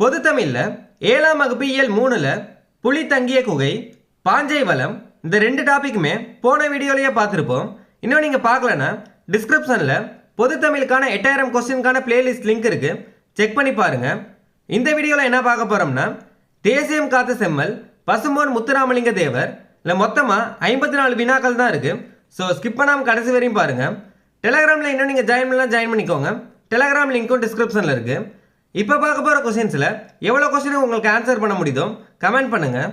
பொது தமிழில் ஏழாம் வகுப்பு இயல் மூணில் புலி தங்கிய குகை பாஞ்சை வளம் இந்த ரெண்டு டாப்பிக்குமே போன வீடியோலையே பார்த்துருப்போம். இன்னும் நீங்கள் பார்க்கலன்னா டிஸ்கிரிப்ஷனில் பொது தமிழுக்கான எட்டாயிரம் கொஸ்டினுக்கான பிளேலிஸ்ட் லிங்க் இருக்குது செக் பண்ணி பாருங்கள் இந்த வீடியோவில் என்ன பார்க்க போகிறோம்னா தேசியம் காத்த செம்மல் பசுமோன் முத்துராமலிங்க தேவர். இல்லை மொத்தமாக ஐம்பத்தி நாலு வினாக்கள் தான் இருக்குது ஸோ ஸ்கிப் பண்ணாமல் கடைசி வரையும் பாருங்கள் டெலகிராமில் இன்னும் நீங்கள் ஜாயின் பண்ணலாம் ஜாயின் பண்ணிக்கோங்க. டெலகிராம் லிங்க்கும் டிஸ்கிரிப்ஷனில் இருக்குது இப்போ பார்க்க போகிற கொஸ்டின்ஸில் எவ்வளோ கொஸ்டினை உங்களுக்கு ஆன்சர் பண்ண முடியுதோ கமெண்ட் பண்ணுங்கள்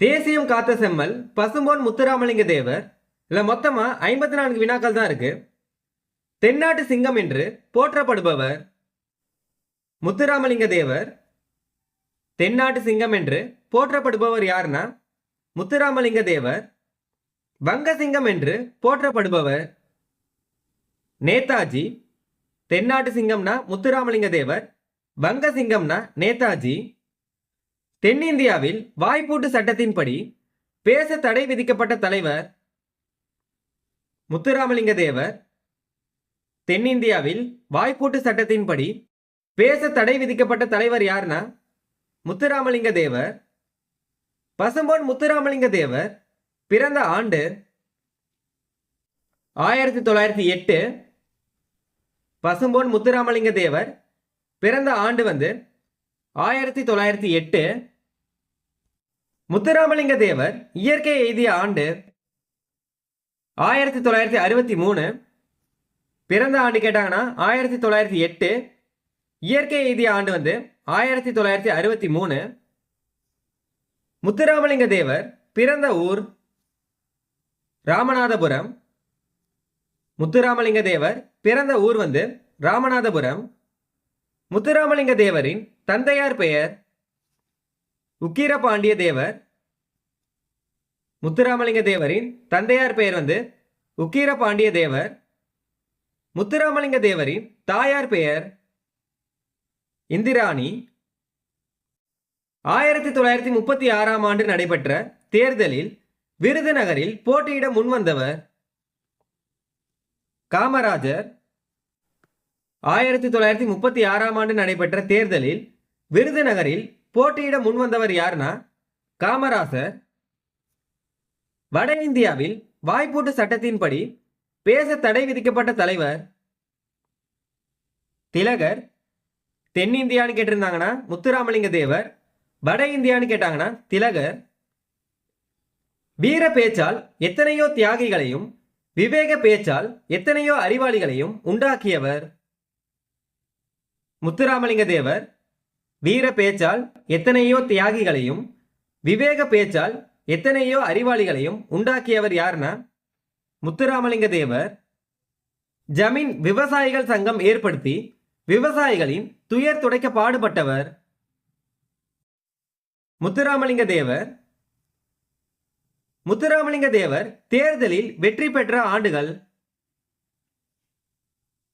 தேசியம் காத்த செம்மல் பசும்பொன் முத்துராமலிங்க தேவர். இல்லை மொத்தமாக ஐம்பத்தி நான்கு வினாக்கள் தான் இருக்கு. தென்னாட்டு சிங்கம் என்று போற்றப்படுபவர் முத்துராமலிங்க தேவர். தென்னாட்டு சிங்கம் என்று போற்றப்படுபவர் யாருன்னா முத்துராமலிங்க தேவர். வங்க சிங்கம் என்று போற்றப்படுபவர் நேதாஜி. தென்னாட்டு சிங்கம்னா முத்துராமலிங்க தேவர் வங்க சிங்கம்னா நேதாஜி. தென்னிந்தியாவில் வாய்ப்பூட்டு சட்டத்தின்படி பேச தடை விதிக்கப்பட்ட தலைவர் முத்துராமலிங்க தேவர். தென்னிந்தியாவில் வாய்ப்பூட்டு சட்டத்தின்படி பேச தடை விதிக்கப்பட்ட தலைவர் யாருன்னா முத்துராமலிங்க தேவர். பசும்பொன் முத்துராமலிங்க தேவர் பிறந்த ஆண்டு ஆயிரத்தி தொள்ளாயிரத்தி எட்டு பசும்பொன் முத்துராமலிங்க தேவர் பிறந்த ஆண்டு வந்து ஆயிரத்தி தொள்ளாயிரத்தி எட்டு. முத்துராமலிங்க தேவர் இயற்கை எய்திய ஆண்டு ஆயிரத்தி தொள்ளாயிரத்தி அறுபத்தி மூணு. பிறந்த ஆண்டு கேட்டாங்கன்னா ஆயிரத்தி தொள்ளாயிரத்தி எட்டு. இயற்கை எய்திய ஆண்டு வந்து ஆயிரத்தி தொள்ளாயிரத்தி அறுபத்தி மூணு. முத்துராமலிங்க தேவர் பிறந்த ஊர் ராமநாதபுரம். முத்துராமலிங்க தேவர் பிறந்த ஊர் வந்து ராமநாதபுரம். முத்துராமலிங்க தேவரின் தந்தையார் பெயர் உக்கிரபாண்டிய தேவர் முத்துராமலிங்க தேவரின் தந்தையார் பெயர் வந்து உக்கிரபாண்டிய தேவர் முத்துராமலிங்க தேவரின் தாயார் பெயர் இந்திராணி. ஆயிரத்தி தொள்ளாயிரத்தி முப்பத்தி ஆறாம் ஆண்டு நடைபெற்ற தேர்தலில் விருதுநகரில் போட்டியிட முன்வந்தவர் காமராஜர் ஆயிரத்தி தொள்ளாயிரத்தி முப்பத்தி ஆறாம் ஆண்டு நடைபெற்ற தேர்தலில் விருதுநகரில் போட்டியிட முன்வந்தவர் யாருன்னா காமராசர். வட இந்தியாவில் வாய்ப்பூட்டு சட்டத்தின்படி பேச தடை விதிக்கப்பட்ட தலைவர் திலகர். தென்னிந்தியான்னு கேட்டிருந்தாங்கன்னா முத்துராமலிங்க தேவர். வட இந்தியான்னு கேட்டாங்கன்னா திலகர். வீர பேச்சால் எத்தனையோ தியாகிகளையும் விவேக பேச்சால் எத்தனையோ அறிவாளிகளையும் உண்டாக்கியவர் முத்துராமலிங்க தேவர். வீர பேச்சால் எத்தனையோ தியாகிகளையும் விவேக பேச்சால் எத்தனையோ அறிவாளிகளையும் உண்டாக்கியவர் யாருன்னா முத்துராமலிங்க தேவர். ஜமீன் விவசாயிகள் சங்கம் ஏற்படுத்தி விவசாயிகளின் துயர் துடைக்க பாடுபட்டவர். முத்துராமலிங்க தேவர். முத்துராமலிங்க தேவர் தேர்தலில் வெற்றி பெற்ற ஆண்டுகள்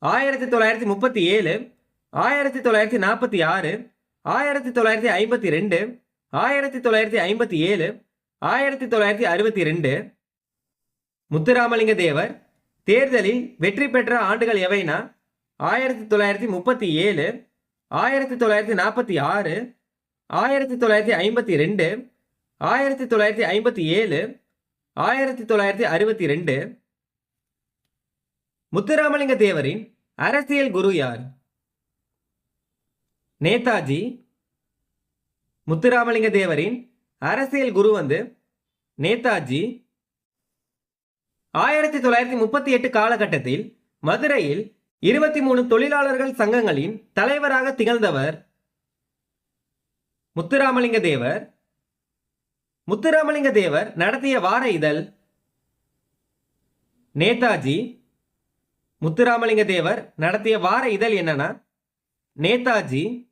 ஆயிரத்தி தொள்ளாயிரத்தி முப்பத்தி ஏழு ஆயிரத்தி தொள்ளாயிரத்தி நாற்பத்தி ஆறு ஆயிரத்தி தொள்ளாயிரத்தி ஐம்பத்தி ரெண்டு ஆயிரத்தி தொள்ளாயிரத்தி ஐம்பத்தி ஏழு ஆயிரத்தி தொள்ளாயிரத்தி அறுபத்தி ரெண்டு. முத்துராமலிங்க தேவர் தேர்தலில் வெற்றி பெற்ற ஆண்டுகள் எவைனா? ஆயிரத்தி தொள்ளாயிரத்தி முப்பத்தி ஏழு ஆயிரத்தி தொள்ளாயிரத்தி நாற்பத்தி ஆறு ஆயிரத்தி தொள்ளாயிரத்தி ஐம்பத்தி ரெண்டு ஆயிரத்தி தொள்ளாயிரத்தி ஐம்பத்தி ஏழு ஆயிரத்தி தொள்ளாயிரத்தி அறுபத்தி ரெண்டு முத்துராமலிங்க தேவரின் அரசியல் குரு யார்? நேதாஜி முத்துராமலிங்க தேவரின் அரசியல் குரு வந்து நேதாஜி. ஆயிரத்தி தொள்ளாயிரத்தி முப்பத்தி எட்டு காலகட்டத்தில் மதுரையில் இருபத்தி மூணு தொழிலாளர்கள் சங்கங்களின் தலைவராக திகழ்ந்தவர் முத்துராமலிங்க தேவர் முத்துராமலிங்க தேவர் நடத்திய வார இதழ் நேதாஜி முத்துராமலிங்க தேவர் நடத்திய வார இதழ் என்னன்னா நேதாஜி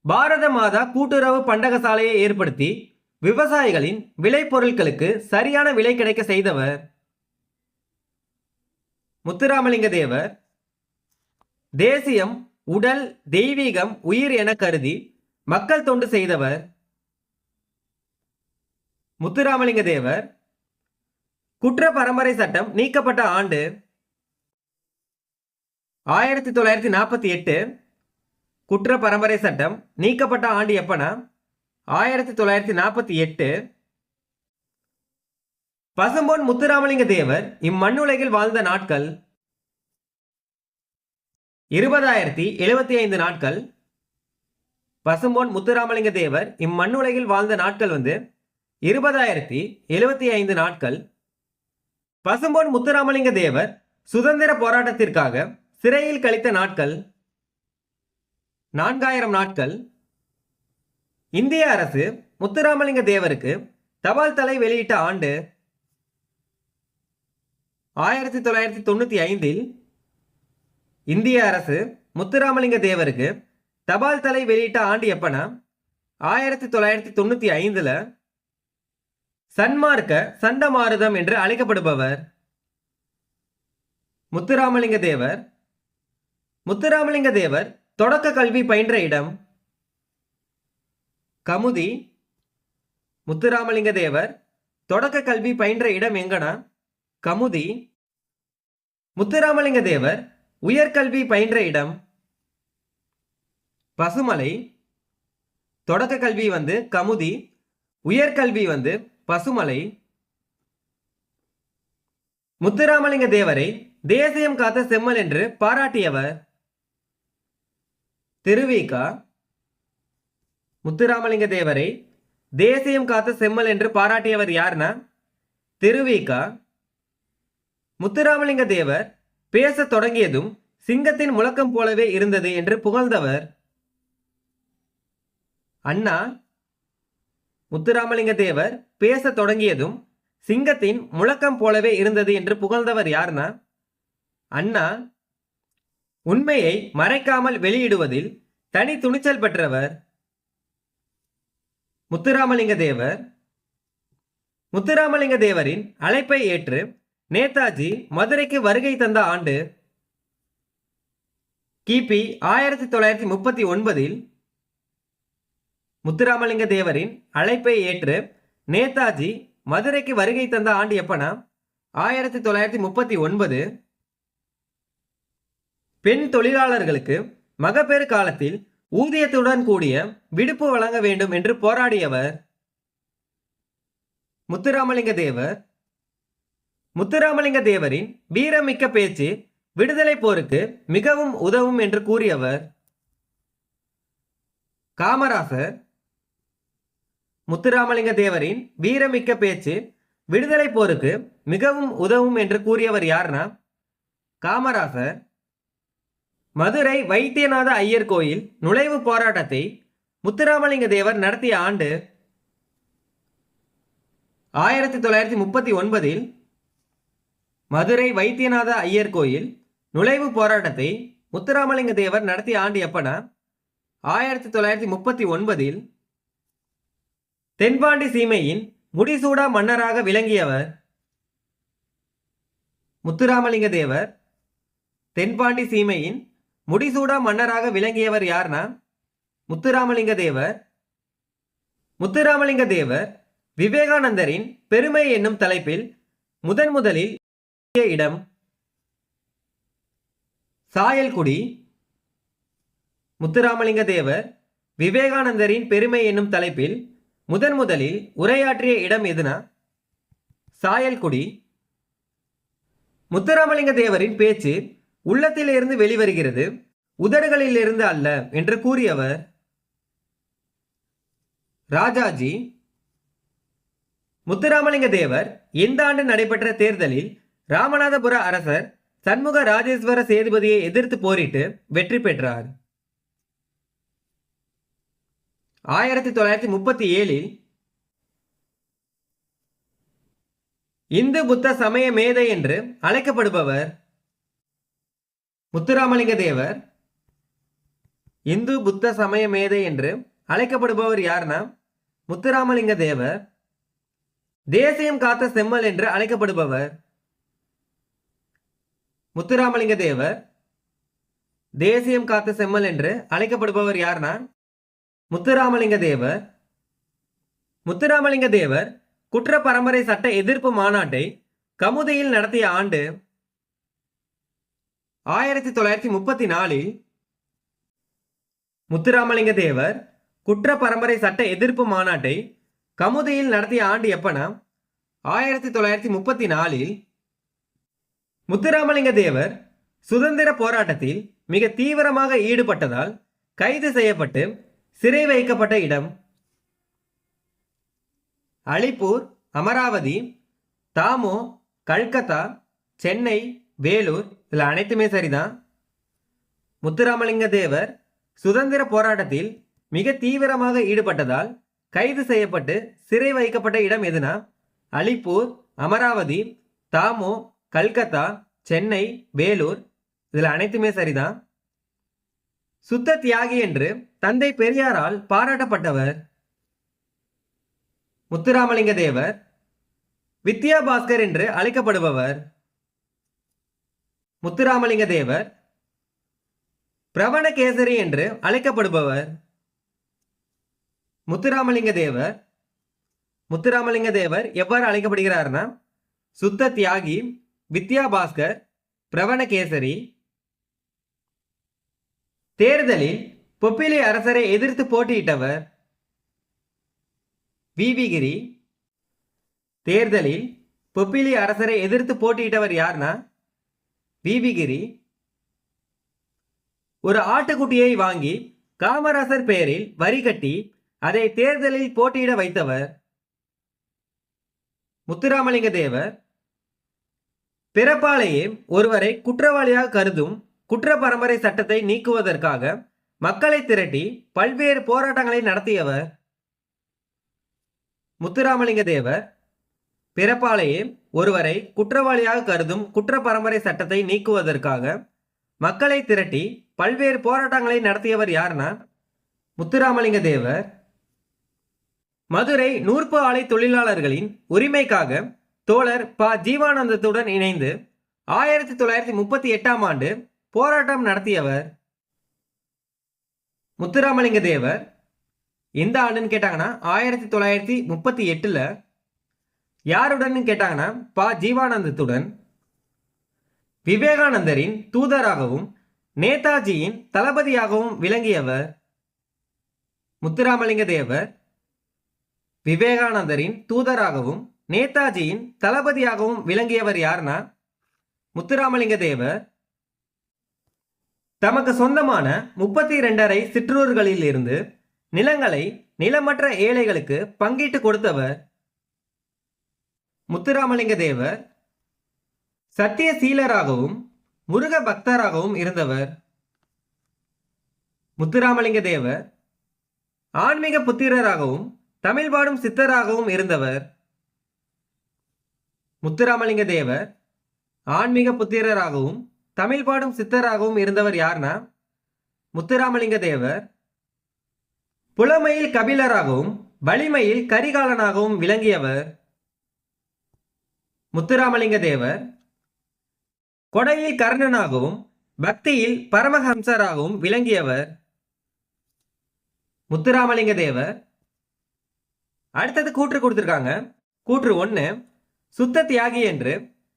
பாரத மாதா கூட்டுறவு பண்டகசாலையை ஏற்படுத்தி விவசாயிகளின் விளைபொருட்களுக்கு சரியான விலை கிடைக்க செய்தவர் முத்துராமலிங்க தேவர். தேசியம் உடல் தெய்வீகம் உயிர் என கருதி மக்கள் தொண்டு செய்தவர் முத்துராமலிங்க தேவர் குற்ற பரம்பரை சட்டம் நீக்கப்பட்ட ஆண்டு ஆயிரத்தி தொள்ளாயிரத்தி நாற்பத்தி எட்டு குற்ற பரம்பரை சட்டம் நீக்கப்பட்ட ஆண்டு எப்பனா? ஆயிரத்தி தொள்ளாயிரத்தி நாற்பத்தி எட்டு. பசும்பொன் முத்துராமலிங்க தேவர் இம்மண்ணுலகில் வாழ்ந்த நாட்கள் இருபதாயிரத்தி எழுபத்தி ஐந்து நாட்கள். பசும்பொன் முத்துராமலிங்க தேவர் இம்மண்ணுலகில் வாழ்ந்த நாட்கள் வந்து இருபதாயிரத்தி எழுபத்தி ஐந்து நாட்கள். பசும்பொன் முத்துராமலிங்க தேவர் சுதந்திர போராட்டத்திற்காக சிறையில் கழித்த நாட்கள். நான்காயிரம் நாட்கள். இந்திய அரசு முத்துராமலிங்க தேவருக்கு தபால் தலை வெளியிட்ட ஆண்டு ஆயிரத்தி தொள்ளாயிரத்தி தொண்ணூற்றி ஐந்தில் இந்திய அரசு முத்துராமலிங்க தேவருக்கு தபால் தலை வெளியிட்ட ஆண்டு எப்பனா? ஆயிரத்தி தொள்ளாயிரத்தி தொண்ணூற்றி ஐந்தில் சன்மார்க்க சண்டமாருதம் என்று அழைக்கப்படுபவர் முத்துராமலிங்க தேவர் முத்துராமலிங்க தேவர் தொடக்க கல்வி பயின்ற இடம். கமுதி. முத்துராமலிங்க தேவர் தொடக்க கல்வி பயின்ற இடம் எங்கனா? கமுதி. முத்துராமலிங்க தேவர் உயர்கல்வி பயின்ற இடம். பசுமலை. தொடக்க கல்வி வந்து கமுதி. உயர்கல்வி வந்து பசுமலை முத்துராமலிங்க தேவரை தேசியம் காத்த செம்மல் என்று பாராட்டியவர் திருவிகா முத்துராமலிங்க தேவரை தேசியம் காத்த செம்மல் என்று பாராட்டியவர் யார்னா திருவிகா முத்துராமலிங்க தேவர் பேசத் தொடங்கியதும் சிங்கத்தின் முழக்கம் போலவே இருந்தது என்று புகழ்ந்தவர் அண்ணா முத்துராமலிங்க தேவர் பேசத் தொடங்கியதும் சிங்கத்தின் முழக்கம் போலவே இருந்தது என்று புகழ்ந்தவர் யார்னா? அண்ணா உண்மையை மறைக்காமல் வெளியிடுவதில் தனி துணிச்சல் பெற்றவர் முத்துராமலிங்க தேவர் முத்துராமலிங்க தேவரின் அழைப்பை ஏற்று நேதாஜி மதுரைக்கு வருகை தந்த ஆண்டு கிபி ஆயிரத்தி தொள்ளாயிரத்தி முப்பத்தி ஒன்பதில் முத்துராமலிங்க தேவரின் அழைப்பை ஏற்று நேதாஜி மதுரைக்கு வருகை தந்த ஆண்டு எப்பனா? ஆயிரத்தி தொள்ளாயிரத்தி முப்பத்தி ஒன்பது. பெண் தொழிலாளர்களுக்கு மகப்பேறு காலத்தில் ஊதியத்துடன் கூடிய விடுப்பு வழங்க வேண்டும் என்று போராடியவர் முத்துராமலிங்க தேவர். முத்துராமலிங்க தேவரின் வீரமிக்க பேச்சு விடுதலை போருக்கு மிகவும் உதவும் என்று கூறியவர். காமராசர் முத்துராமலிங்க தேவரின் வீரமிக்க பேச்சு விடுதலை போருக்கு மிகவும் உதவும் என்று கூறியவர் யார்னா காமராசர் மதுரை வைத்தியநாத ஐயர் கோயில் நுழைவு போராட்டத்தை முத்துராமலிங்க தேவர் நடத்திய ஆண்டு ஆயிரத்தி தொள்ளாயிரத்தி முப்பத்தி ஒன்பதில் மதுரை வைத்தியநாத ஐயர் கோயில் நுழைவு போராட்டத்தை முத்துராமலிங்க தேவர் நடத்திய ஆண்டு எப்பனா? ஆயிரத்தி தொள்ளாயிரத்தி முப்பத்தி ஒன்பதில் தென்பாண்டி சீமையின் முடிசூடா மன்னராக விளங்கியவர் முத்துராமலிங்க தேவர். தென்பாண்டி சீமையின் முடிசூடா மன்னராக விளங்கியவர் யார்னா முத்துராமலிங்க தேவர். முத்துராமலிங்க தேவர் விவேகானந்தரின் பெருமை என்னும் தலைப்பில் முதன் முதலில் இடம் சாயல்குடி. முத்துராமலிங்க தேவர் விவேகானந்தரின் பெருமை என்னும் தலைப்பில் முதன் முதலில் உரையாற்றிய இடம் எதுனா? சாயல்குடி. முத்துராமலிங்க தேவரின் பேச்சு உள்ளத்திலிருந்து வெளிவருகிறது உதடுகளிலிருந்து அல்ல என்று கூறியவர் ராஜாஜி. முத்துராமலிங்க தேவர் எந்த ஆண்டு நடைபெற்ற தேர்தலில் ராமநாதபுர அரசர் சண்முக ராஜேஸ்வர சேதுபதியை எதிர்த்து போரிட்டு வெற்றி பெற்றார்? ஆயிரத்தி தொள்ளாயிரத்தி முப்பத்தி ஏழில் இந்து புத்த சமய மேதை என்று அழைக்கப்படுபவர் முத்துராமலிங்க தேவர். இந்து புத்த சமய மேதை என்று அழைக்கப்படுபவர் யார்னா முத்துராமலிங்க தேவர். தேசியம் காத்த செம்மல் என்று அழைக்கப்படுபவர் முத்துராமலிங்க தேவர். தேசியம் காத்த செம்மல் என்று அழைக்கப்படுபவர் யார்னா முத்துராமலிங்க தேவர் முத்துராமலிங்க தேவர் குற்ற பரம்பரை சட்ட எதிர்ப்பு மாநாட்டை கமுதையில் நடத்திய ஆண்டு ஆயிரத்தி தொள்ளாயிரத்தி முப்பத்தி நாலில் முத்துராமலிங்க தேவர் குற்ற பரம்பரை சட்ட எதிர்ப்பு மாநாட்டை கமுதையில் நடத்திய ஆண்டு எப்பனா? ஆயிரத்தி தொள்ளாயிரத்தி முப்பத்தி நாலில் முத்துராமலிங்க தேவர் சுதந்திர போராட்டத்தில் மிக தீவிரமாக ஈடுபட்டதால் கைது செய்யப்பட்டு சிறை வைக்கப்பட்ட இடம் அலிப்பூர் அமராவதி தாமோ கல்கத்தா சென்னை வேலூர் இதில் அனைத்துமே சரிதான். முத்துராமலிங்க தேவர் சுதந்திர போராட்டத்தில் மிக தீவிரமாக ஈடுபட்டதால் கைது செய்யப்பட்டு சிறை வைக்கப்பட்ட இடம் எதுனா? அலிப்பூர் அமராவதி தாமோ கல்கத்தா சென்னை வேலூர் இதில் அனைத்துமே சரிதான். சுத்த தியாகி என்று தந்தை பெரியாரால் பாராட்டப்பட்டவர் முத்துராமலிங்க தேவர் வித்யா பாஸ்கர் என்று அழைக்கப்படுபவர் முத்துராமலிங்க தேவர் பிரவணகேசரி என்று அழைக்கப்படுபவர் முத்துராமலிங்க தேவர். முத்துராமலிங்க தேவர் எவ்வாறு அழைக்கப்படுகிறார்னா சுத்த தியாகி வித்யா பாஸ்கர் பிரவணகேசரி தேர்தலில் பொப்பிலி அரசரை எதிர்த்து போட்டியிட்டவர் விவிகிரி தேர்தலில் பொப்பிலி அரசரை எதிர்த்து போட்டியிட்டவர் யார்னா விவிகிரி ஒரு ஆட்டுக்குட்டியை வாங்கி காமராசர் பெயரில் வரி கட்டி அதை தேர்தலில் போட்டியிட வைத்தவர் முத்துராமலிங்க தேவர் பிறப்பாலேயே ஒருவரை குற்றவாளியாக கருதும் குற்ற பரம்பரை சட்டத்தை நீக்குவதற்காக மக்களை திரட்டி பல்வேறு போராட்டங்களை நடத்தியவர் முத்துராமலிங்க தேவர் பிறப்பாலேயே ஒருவரை குற்றவாளியாக கருதும் குற்ற பரம்பரை சட்டத்தை நீக்குவதற்காக மக்களை திரட்டி பல்வேறு போராட்டங்களை நடத்தியவர் யாருன்னா முத்துராமலிங்க தேவர் மதுரை நூற்பு ஆலை தொழிலாளர்களின் உரிமைக்காக தோழர் ப. ஜீவானந்தத்துடன் இணைந்து ஆயிரத்தி தொள்ளாயிரத்தி முப்பத்தி எட்டாம் ஆண்டு போராட்டம் நடத்தியவர் முத்துராமலிங்க தேவர். எந்த ஆண்டுன்னு கேட்டாங்கன்னா ஆயிரத்தி தொள்ளாயிரத்தி முப்பத்தி எட்டில் யாருடன் கேட்டாங்கன்னா ப. ஜீவானந்தத்துடன் விவேகானந்தரின் தூதராகவும் நேதாஜியின் தளபதியாகவும் விளங்கியவர் முத்துராமலிங்க தேவர். விவேகானந்தரின் தூதராகவும் நேதாஜியின் தளபதியாகவும் விளங்கியவர் யாருன்னா முத்துராமலிங்க தேவர். தமக்கு சொந்தமான முப்பத்தி இரண்டரை சிற்றூர்களில் இருந்து நிலங்களை நிலமற்ற ஏழைகளுக்கு பங்கிட்டு கொடுத்தவர் முத்துராமலிங்க தேவர் சத்தியசீலராகவும் முருக பக்தராகவும் இருந்தவர் முத்துராமலிங்க தேவர் ஆன்மீக புத்திரராகவும் தமிழ் பாடும் சித்தராகவும் இருந்தவர் முத்துராமலிங்க தேவர் ஆன்மீக புத்திரராகவும் தமிழ் பாடும் சித்தராகவும் இருந்தவர் யார்னா? முத்துராமலிங்க தேவர் புலமையில் கபிலராகவும் வலிமையில் கரிகாலனாகவும் விளங்கியவர் முத்துராமலிங்க தேவர் கொடையில் கர்ணனாகவும் பக்தியில் பரமஹம்சராகவும் விளங்கியவர் முத்துராமலிங்க தேவர் அடுத்தது கூற்று கொடுத்துருக்காங்க. கூற்று ஒன்று சுத்த தியாகி என்று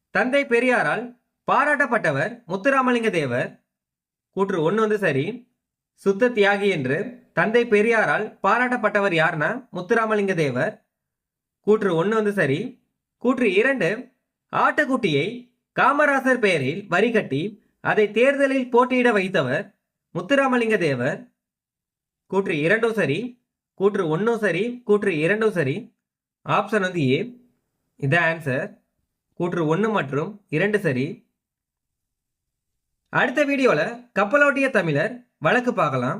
தந்தை பெரியாரால் பாராட்டப்பட்டவர் முத்துராமலிங்க தேவர். கூற்று ஒன்று வந்து சரி. சுத்த தியாகி என்று தந்தை பெரியாரால் பாராட்டப்பட்டவர் யார்னா முத்துராமலிங்க தேவர். கூற்று ஒன்று வந்து சரி. கூற்று இரண்டு ஆட்டுக்குட்டியை காமராசர் பெயரில் வரி கட்டி அதை தேர்தலில் போட்டியிட வைத்தவர் முத்துராமலிங்க தேவர். கூற்று இரண்டும் சரி. கூற்று ஒன்றும் சரி. கூற்று இரண்டும் சரி. ஆப்ஷன் வந்து ஏ. இதான் ஆன்சர். கூற்று ஒன்று மற்றும் இரண்டு சரி. அடுத்த வீடியோவில் கப்பலோட்டிய தமிழர் வழக்கு பார்க்கலாம்.